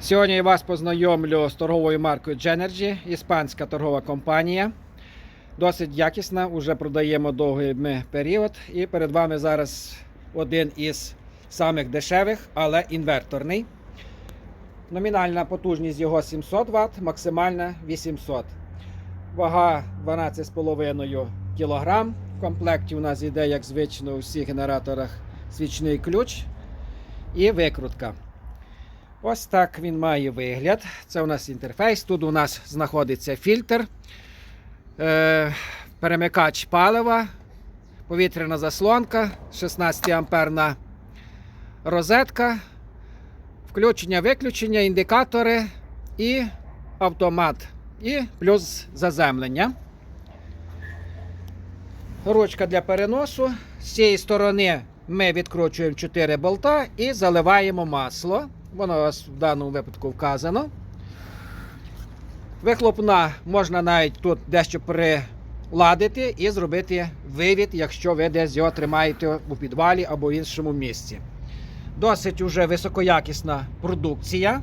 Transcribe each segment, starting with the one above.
Сьогодні я вас познайомлю з торговою маркою Genergy, іспанська торгова компанія. Досить якісна, вже продаємо довгий ми період. І перед вами зараз один із самих дешевих, але інверторний. Номінальна потужність його 700 Вт, максимальна 800. Вага 12,5 кг. В комплекті у нас йде, як звично, у всіх генераторах свічний ключ і викрутка. Ось так він має вигляд. Це у нас інтерфейс. Тут у нас знаходиться фільтр, е, перемикач палива, повітряна заслонка, 16 амперна розетка, включення-виключення, індикатори і автомат. І плюс заземлення. Ручка для переносу. З цієї сторони ми відкручуємо 4 болта і заливаємо масло. Воно у вас в даному випадку вказано. Вихлопна можна навіть тут дещо приладити і зробити вивід, якщо ви десь його тримаєте у підвалі або в іншому місці. Досить уже високоякісна продукція,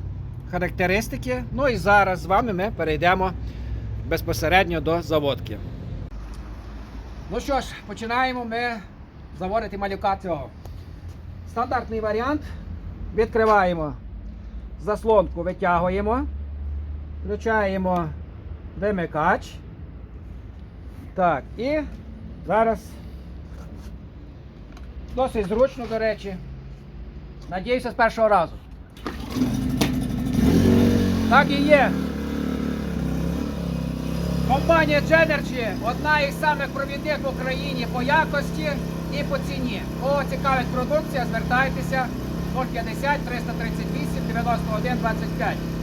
характеристики. Ну і зараз з вами ми перейдемо безпосередньо до заводки. Ну що ж, починаємо ми заводити малюка цього. Стандартний варіант. Відкриваємо заслонку, витягуємо, включаємо вимикач. Так, і зараз досить зручно, до речі. Надіюся, з першого разу. Так і є. Компанія Genergy одна із самих провідних в Україні по якості і по ціні. Кого цікавить продукція, звертайтеся 050 338 91 25.